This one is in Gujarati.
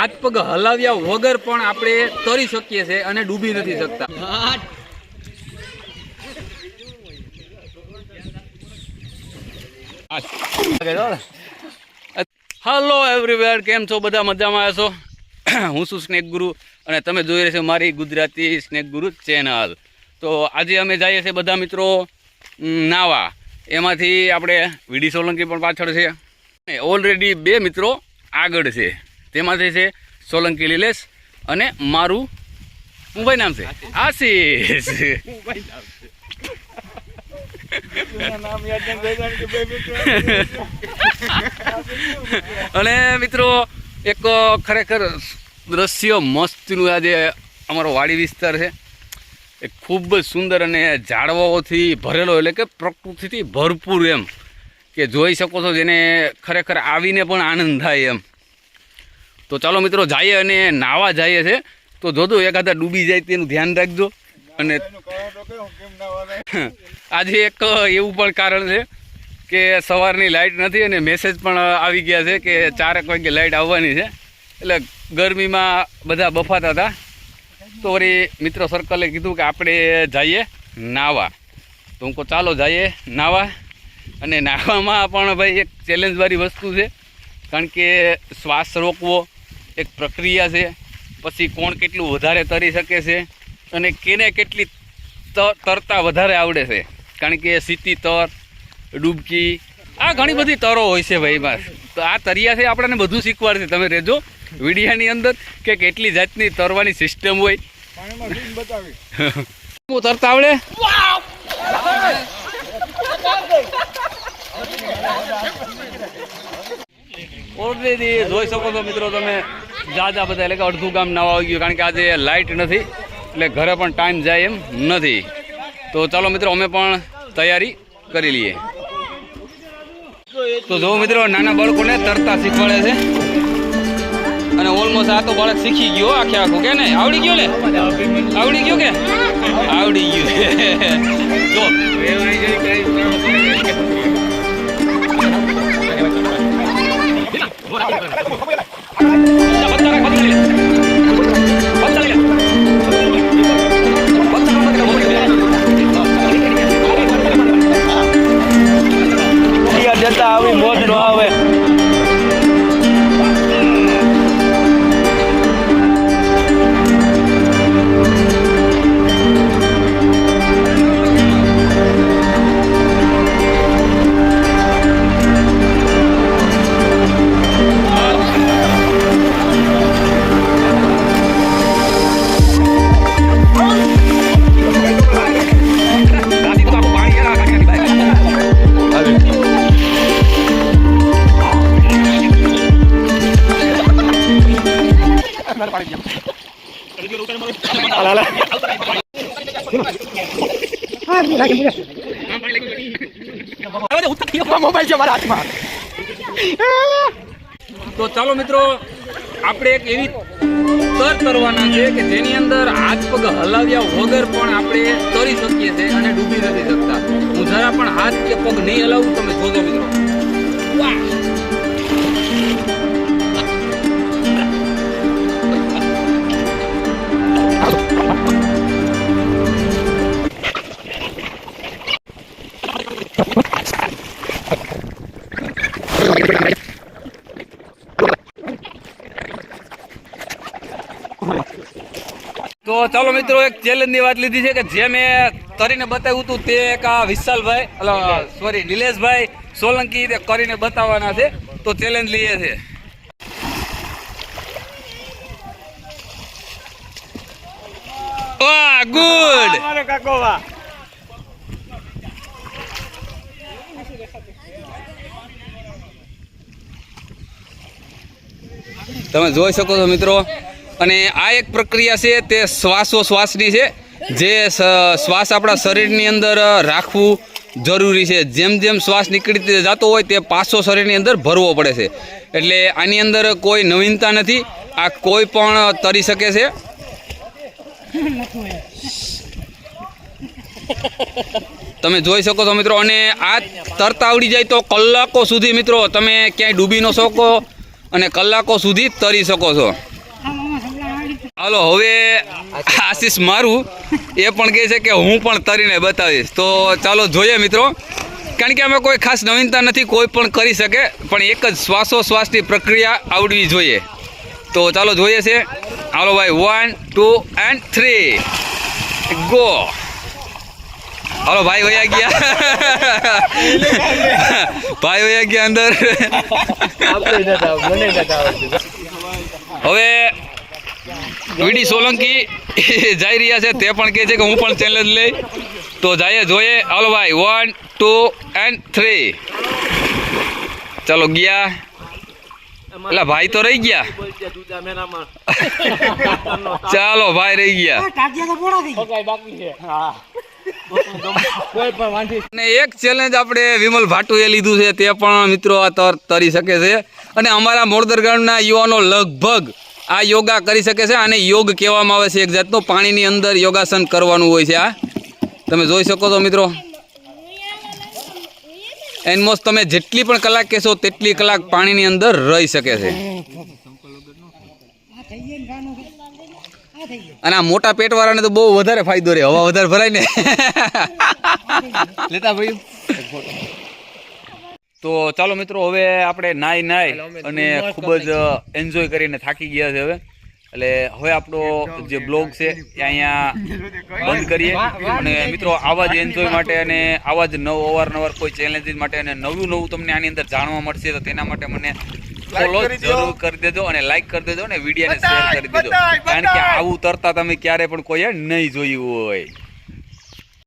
હાથ પગ હલાવ્યા વગર પણ આપણે તરી શકીએ છીએ અને ડૂબી નથી શકતા. હલો એવરીવેર કેમ છો? બધા મજામાં હશો? હું છું સ્નેક ગુરુ અને તમે જોઈ રહ્યા છો મારી ગુજરાતી સ્નેક ગુરુ ચેનલ તો આજે અમે જઈએ છીએ બધા મિત્રો નાવા. એમાંથી આપણે વીડી સોલંકી પણ પાછળ છે. ઓલરેડી બે મિત્રો આગળ છે. તેમાંથી છે સોલંકી લીલેશ અને મારું મુંબઈ ભાઈ નામ છે. આશીષ અને મિત્રો એક ખરેખર દ્રશ્ય મસ્તનું આજે અમારો વાડી વિસ્તાર છે. એ ખૂબ જ સુંદર અને ઝાડવાઓથી ભરેલો એટલે કે પ્રકૃતિથી ભરપૂર એમ. કે જોઈ શકો છો જેને ખરેખર આવીને પણ આનંદ થાય એમ. તો ચાલો મિત્રો જઈએ અને નાવા જઈએ છે. તો જોજો એકાદા ડૂબી જાય તેનું ધ્યાન રાખજો. અને આજે એક એવું પણ કારણ છે કે સવારની લાઇટ નથી અને મેસેજ પણ આવી ગયા છે કે ચારક વાગે લાઇટ આવવાની છે. એટલે ગરમીમાં બધા બફાતા હતા. તો વળી મિત્રો સર્કલે કીધું કે આપણે જઈએ નાવા તો હું ચાલો જઈએ નાવા અને નાવામાં પણ ભાઈ એક ચેલેન્જવાળી વસ્તુ છે. કારણ કે શ્વાસ રોકવો એક પ્રક્રિયા છે. પછી કોણ કેટલું વધારે તરી શકે છે અને કેને કેટલી તરતા વધારે આવડે છે. કારણ કે સીતી તર ડૂબકી આ ઘણી બધી તરો હોય છે ભાઈ બસ. તો આ તરિયા છે આપણને બધું શીખવાડશે. તમે રહેજો વિડીયાની અંદર કે કેટલી જાતની તરવાની સિસ્ટમ હોય. હું તરતા આવડે ઓલરેડી જોઈ શકો છો મિત્રો તમે. જાજા બધા એટલે કે અડધું ગામ નવા આવી ગયું કારણ કે આજે લાઇટ નથી એટલે ઘરે પણ ટાઈમ જાય એમ નથી તો ચાલો મિત્રો અમે પણ તૈયારી કરી લઈએ તો જો મિત્રો નાના બાળકોને તરતા શીખવાડે છે અને ઓલમોસ્ટ આ તો બાળક શીખી ગયો આખે આખું કે ને આવડી ગયો ને આવડી ગયો કે આવડી ગયું જો જતા મોબાઈલ છે મારા હાથમાં. તો ચાલો મિત્રો આપણે એક એવી તર કરવાના છે કે જેની અંદર હાથ પગ હલાવ્યા વગર પણ આપણે તરી શકીએ છીએ અને ડૂબી નથી શકતા. હું જરા પણ હાથ કે પગ નહીં હલાવું તમે જોજો મિત્રો. વાહ! તો ચાલો મિત્રો એક ચેલેન્જની વાત લીધી છે કે જે મેં કરીને બતાવ્યું હતું તે એક આ વિશાલભાઈ સોરી નિલેશભાઈ. સોલંકી તે કરીને બતાવવાના છે. તો ચેલેન્જ લઈએ છે. વાહ ગુડ મારે કાકો વાહ. તમે જોઈ શકો છો મિત્રો અને આ એક પ્રક્રિયા છે, તે શ્વાસો શ્વાસની છે, જે શ્વાસ આપણા શરીરની અંદર રાખવું જરૂરી છે. જેમ જેમ શ્વાસ નીકળી જતો હોય તે પાછો શરીરની અંદર ભરવો પડે છે. એટલે આની અંદર કોઈ નવીનતા નથી. આ કોઈ પણ તરી શકે છે. તમે જોઈ શકો છો મિત્રો, અને આ તરતા આવડી જાય તો કલાકો સુધી મિત્રો તમે ક્યાંય ડૂબી ન શકો અને કલાકો સુધી તરી શકો છો. હાલો હવે આશીષ મારું એ પણ કહે છે કે હું પણ તરીને બતાવીશ. તો ચાલો જોઈએ મિત્રો. કારણ કે અમે કોઈ ખાસ નવીનતા નથી કોઈ પણ કરી શકે પણ એક જ શ્વાસોશ્વાસની પ્રક્રિયા આવડવી જોઈએ. તો ચાલો જોઈએ છે. હાલો ભાઈ one two and three go હાલો ભાઈ વયા ગયા. ભાઈ વયા ગયા અંદર. હવે વીડી સોલંકી જઈ રહ્યા છે, તે પણ કહે છે કે હું પણ ચેલેન્જ લઈ. તો જઈએ, જોઈએ. હાલો ભાઈ વન ટુ એન્ડ થ્રી ચાલો, ગયા. એટલે ભાઈ તો રહી ગયા. ચાલો, ભાઈ રહી ગયા. અને એક ચેલેન્જ આપણે વિમલ ભાટુએ લીધું છે, તે પણ મિત્રો આ તર તરી શકે છે. અને અમારા મોરદર ગામના યુવાનો લગભગ આ યોગા કરી શકે છે, આને યોગ કહેવામાં આવે છે, એક જાતનો પાણીની અંદર યોગાસન કરવાનું હોય છે, આ. તમે જોઈ શકો છો મિત્રો. એનમોસ્ટ તમે જેટલી પણ કલાક કહેશો, તેટલી કલાક પાણીની અંદર રહી શકે છે. અને આ મોટા પેટવાળાને તો બહુ વધારે ફાયદો રહે હવા વધારે ભરાય ને. લેતા ભાઈ. તો ચાલો મિત્રો હવે આપણે નાઈ નાઈ અને ખૂબ જ એન્જોય કરીને થાકી ગયા છે હવે. એટલે હવે આપણો જે બ્લોગ છે એ અહીંયા બંધ કરીએ. અને મિત્રો આવા જ એન્જોય માટે અને આવા જ નવ અવારનવાર કોઈ ચેલેન્જીસ માટે અને નવું નવું તમને આની અંદર જાણવા મળશે તો તેના માટે મને ફોલો જરૂર કરી દેજો અને લાઈક કરી દેજો અને વિડીયોને શેર કરી દેજો. કારણ કે આવું તરતા તમે ક્યારે પણ કોઈએ નહીં જોયું હોય.